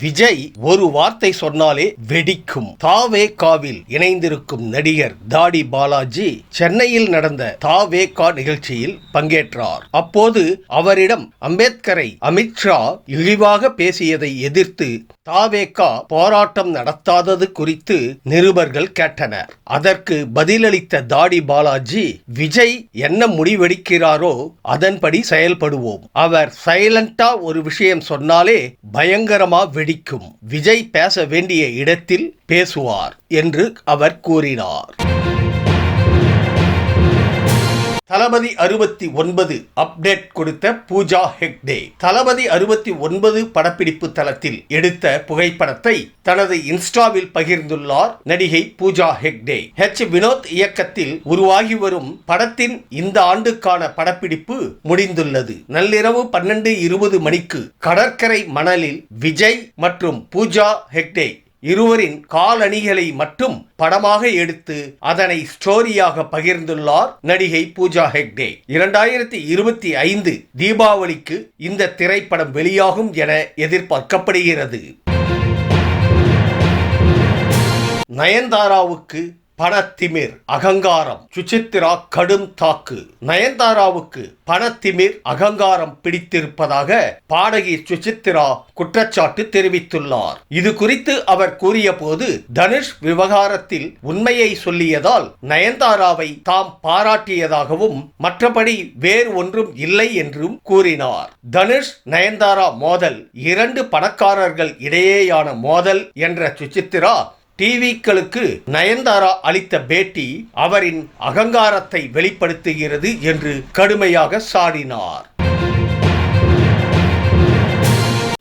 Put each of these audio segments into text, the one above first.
விஜய் ஒரு வார்த்தை சொன்னாலே வெடிக்கும். தாவே காவில் இணைந்திருக்கும் நடிகர் தாடி பாலாஜி சென்னையில் நடந்த தாவே கா நிகழ்ச்சியில் பங்கேற்றார். அப்போது அவரிடம் அம்பேத்கரை அமித்ஷா இழிவாக பேசியதை எதிர்த்து தாவேகா போராட்டம் நடத்தாதது குறித்து நிருபர்கள் கேட்டனர். அதற்கு பதிலளித்த தாடி பாலாஜி விஜய் என்ன முடிவெடுக்கிறாரோ அதன்படி செயல்படுவோம். அவர் சைலண்டா ஒரு விஷயம் சொன்னாலே பயங்கரமா வெடிக்கும். விஜய் பேச வேண்டிய இடத்தில் பேசுவார் என்று அவர் கூறினார். தளபதி அறுபத்தி ஒன்பது அப்டேட் கொடுத்த பூஜா ஹெக்டே. தளபதி அறுபத்தி ஒன்பது படப்பிடிப்பு தளத்தில் எடுத்த புகைப்படத்தை தனது இன்ஸ்டாவில் பகிர்ந்துள்ளார் நடிகை பூஜா ஹெக்டே. ஹெச் வினோத் இயக்கத்தில் உருவாகி வரும் படத்தின் இந்த ஆண்டுக்கான படப்பிடிப்பு முடிந்துள்ளது. நள்ளிரவு பன்னெண்டு இருபது மணிக்கு கடற்கரை மணலில் விஜய் மற்றும் பூஜா ஹெக்டே இருவரின் காலணிகளை மட்டும் படமாக எடுத்து அதனை ஸ்டோரியாக பகிர்ந்துள்ளார் நடிகை பூஜா ஹெக்டே. இரண்டாயிரத்தி இருபத்தி ஐந்து தீபாவளிக்கு இந்த திரைப்படம் வெளியாகும் என எதிர்பார்க்கப்படுகிறது. நயன்தாராவுக்கு பணத்திமிர் அகங்காரம். சுச்சித்ரா கடும் தாக்கு. நயன்தாராவுக்கு பணத்திமிர் அகங்காரம் பிடித்திருப்பதாக பாடகி சுசித்ரா குற்றச்சாட்டு தெரிவித்துள்ளார். இது குறித்து அவர் கூறிய போது தனுஷ் விவகாரத்தில் உண்மையை சொல்லியதால் நயன்தாராவை தாம் பாராட்டியதாகவும் மற்றபடி வேறு ஒன்றும் இல்லை என்றும் கூறினார். தனுஷ் நயன்தாரா மோதல் இரண்டு பணக்காரர்கள் இடையேயான மோதல் என்ற சுசித்ரா டிவிக்களுக்கு நயன்தாரா அளித்த பேட்டி அவரின் அகங்காரத்தை வெளிப்படுத்துகிறது என்று கடுமையாக சாடினார்.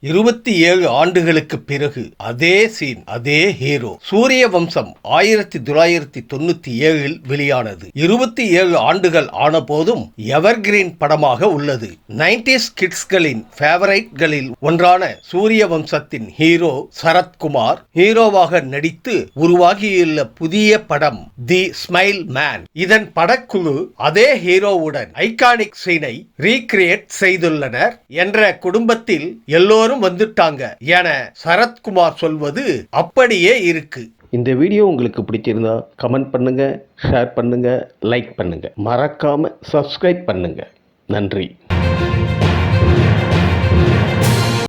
இருபத்தி ஏழு ஆண்டுகளுக்கு பிறகு அதே சீன் அதே ஹீரோ சூரிய வம்சம் ஆயிரத்தி தொள்ளாயிரத்தி தொண்ணூத்தி ஏழில் வெளியானது. இருபத்தி ஏழு ஆண்டுகள் ஆன போதும் எவர்கிரீன் படமாக உள்ளது. நைன்டிஸ் கிட்ஸ்களின் ஃபேவரைட்களில் ஒன்றான சூரிய வம்சத்தின் ஹீரோ சரத்குமார் ஹீரோவாக நடித்து உருவாகியுள்ள புதிய படம் தி ஸ்மைல் மேன். இதன் படக்குழு அதே ஹீரோவுடன் ஐகானிக் சீனை ரீக்ரியேட் செய்துள்ளனர். என்ற குடும்பத்தில் எல்லோரும் எல்லோரும் வந்துட்டாங்க என சரத்குமார் சொல்வது அப்படியே இருக்கு. இந்த வீடியோ உங்களுக்கு பிடிச்சிருந்தா கமெண்ட் பண்ணுங்க ஷேர் பண்ணுங்க லைக் பண்ணுங்க. மறக்காம சப்ஸ்கிரைப் பண்ணுங்க. நன்றி.